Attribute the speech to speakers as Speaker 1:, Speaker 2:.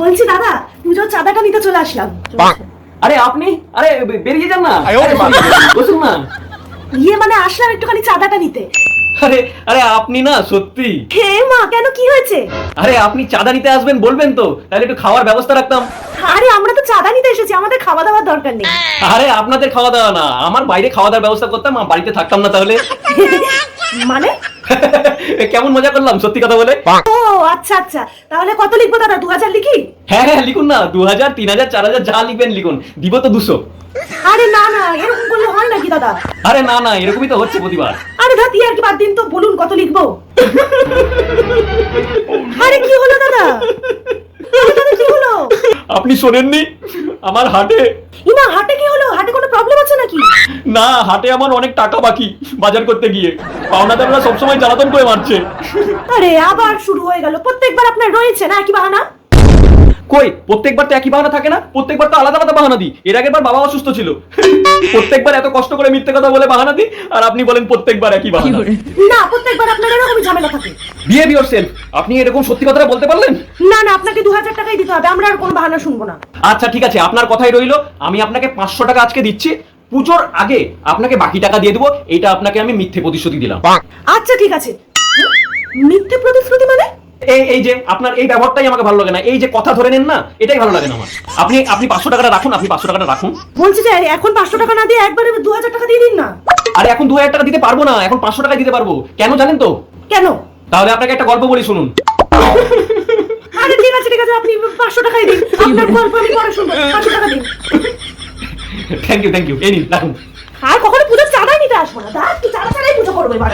Speaker 1: বলছি দাদা পুজোর চাঁদাটা নিতে চলে আসলাম।
Speaker 2: আরে আপনি আরে বেরিয়ে যান না। বসুন না।
Speaker 1: ইয়ে মানে আসলাম একটুখানি চাঁদাটা নিতে।
Speaker 2: আরে আরে আপনি না সত্যি।
Speaker 1: হে মা কেন কি হয়েছে?
Speaker 2: আরে আপনি চাঁদা নিতে আসবেন বলবেন তো। তাহলে একটু খাওয়ার ব্যবস্থা রাখতাম।
Speaker 1: আরে আমরা তো চাঁদা নিতে এসেছি আমাদের খাওয়া দাওয়ার দরকার নেই।
Speaker 2: আরে আপনাদের খাওয়া দাওয়া না। আমার বাইরে খাওয়া দাওয়ার ব্যবস্থা করতাম আর বাড়িতে থাকতাম না তাহলে।
Speaker 1: মানে?
Speaker 2: কেমন মজা করলাম সত্যি কথা বলে।
Speaker 1: ও আচ্ছা আচ্ছা। তাহলে কত লিখব দাদা? দু হাজার লিখি?
Speaker 2: হ্যাঁ হ্যাঁ লিখুন না। দু হাজার তিন হাজার চার হাজার যা লিখবেন লিখুন। দিব তো দুশো।
Speaker 1: আরে না না এরকম করলে হয় নাকি দাদা?
Speaker 2: আরে না না এরকমই তো হচ্ছে প্রতিবার।
Speaker 1: আরে দাদি আর কি বাদ দিন তো। বলুন কত লিখব? আরে কি হলো দাদা? দাদা কি হলো?
Speaker 2: আপনি শোনেননি? আমার হাটে
Speaker 1: ইমা হাটে কি হলো? হাটে কোনো প্রবলেম আছে নাকি?
Speaker 2: না হাটে আমার অনেক টাকা বাকি বাজার করতে গিয়ে। পাওনাদাররা সবসময় জ্বালাতন করে মারছে।
Speaker 1: আরে আবার শুরু হয়ে গেল। প্রত্যেকবার আপনার রয়েছে না কি বাহানা?
Speaker 2: কই প্রত্যেকবার তো একই বাহানা থাকে না? প্রত্যেকবার তো আলাদা আলাদা বাহানা দিই। এর আগের বার বাবা অসুস্থ ছিল। প্রত্যেকবার এত কষ্ট করে মিথ্যে কথা বলে বাহানা দিই আর আপনি বলেন প্রত্যেকবার একই বাহানা।
Speaker 1: না প্রত্যেকবার আপনার এরকমই ঝামেলা থাকে।
Speaker 2: বিহেভ সেলফ আপনি এরকম সত্যি কথাটা বলতে পারলেন?
Speaker 1: না না আপনাকে দু হাজার টাকাই দিতে হবে। আমরা আর কোনো বাহানা শুনব না।
Speaker 2: আচ্ছা ঠিক আছে আপনার কথাই রইল। আমি আপনাকে পাঁচশো টাকা আজকে দিচ্ছি। পুজোর আগে আপনাকে বাকি টাকা দিয়ে দেবো এটা আপনাকে আমি মিথ্যে প্রতিশ্রুতি দিলাম।
Speaker 1: আচ্ছা ঠিক আছে। মিথ্যে প্রতিশ্রুতি মানে?
Speaker 2: এই এই যে আপনার এই ব্যবহারটাই আমাকে ভালো লাগে না। এই যে কথা ধরে নেন না এটাই ভালো লাগে না আমার। আপনি আপনি পাঁচশো টাকাটা রাখুন আপনি পাঁচশো টাকাটা রাখুন।
Speaker 1: বলছি যে এখন পাঁচশো টাকা না দিয়ে একবারে দু হাজার টাকা দিয়ে দিন না?
Speaker 2: আরে এখন দু হাজার টাকা দিতে পারব না এখন পাঁচশো টাকা দিতে পারব। কেন জানেন তো?
Speaker 1: কেন?
Speaker 2: তাহলে আপনাকে একটা গল্প বলি শুনুন।
Speaker 1: আরে ঠিক আছে ঠিক আছে আপনি পাঁচশো টাকাই দিন। আপনার গল্প আমি পরে শুনব। পাঁচশো টাকা দিন।
Speaker 2: থ্যাংক ইউ থ্যাংক ইউ এই নিন রাখুন।
Speaker 1: আর কখনো পুজোর চাঁদাই নিতে আসব না। দাঁড়া তুই চাঁদা ছাড়াই পুজো করব এবার।